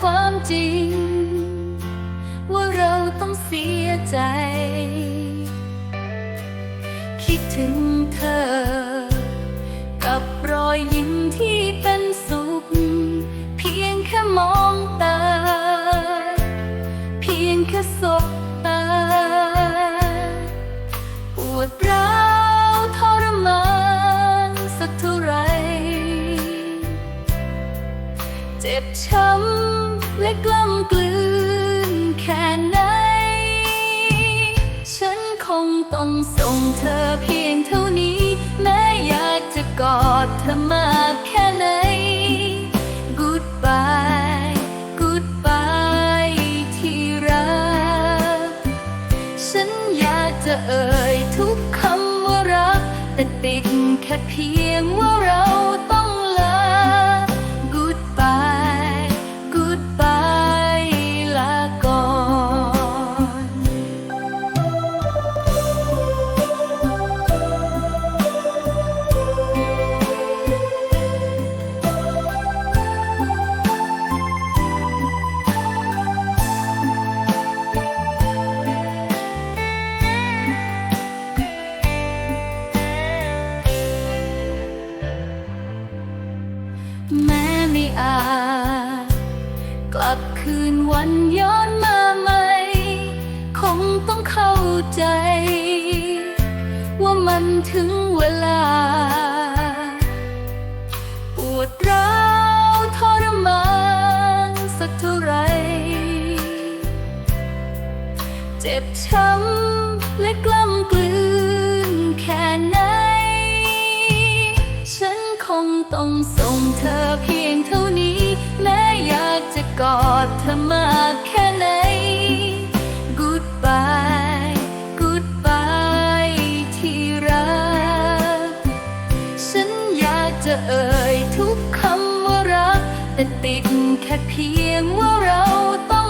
ความจริง ว่าเราต้องเสียใจ คิดถึงเธอ เจ็บช้ำและกล้ำกลืนแค่ไหน ฉันคงต้องส่งเธอเพียงเท่านี้ แม้อยากจะกอดเธอมากแค่ไหน Goodbye Goodbye ที่รัก ฉันอยากจะเอ่ยทุกคำว่ารัก แต่ติดแค่เพียงว่าเราต้อง แม้ไม่อาจกลับคืนวันย้อนมาใหม่ คงต้องเข้าใจ ว่ามันถึงเวลา ปวดร้าวทรมานสักเท่าไร เจ็บช้ำและกล้ำกลืนแค่ไหนฉัน ต้องส่งเธอเพียงเท่านี้ แม้อยากจะกอดเธอมากแค่ไหน Goodbye Goodbye ที่รัก ฉันอยากจะเอ่ยทุกคำว่ารัก แต่ติดแค่เพียงว่าเราต้อง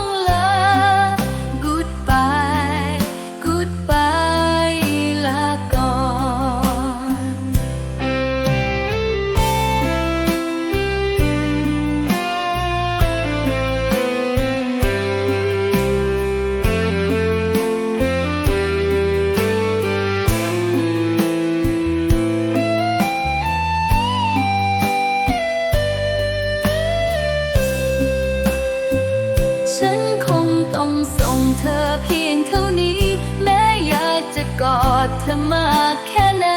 กอดเธอมากแค่ไหน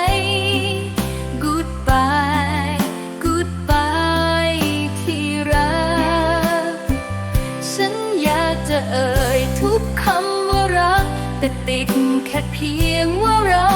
Goodbye Goodbye ที่รัก ฉันอยากจะเอ่ยทุกคำว่ารัก แต่ติดแค่เพียงว่าเรา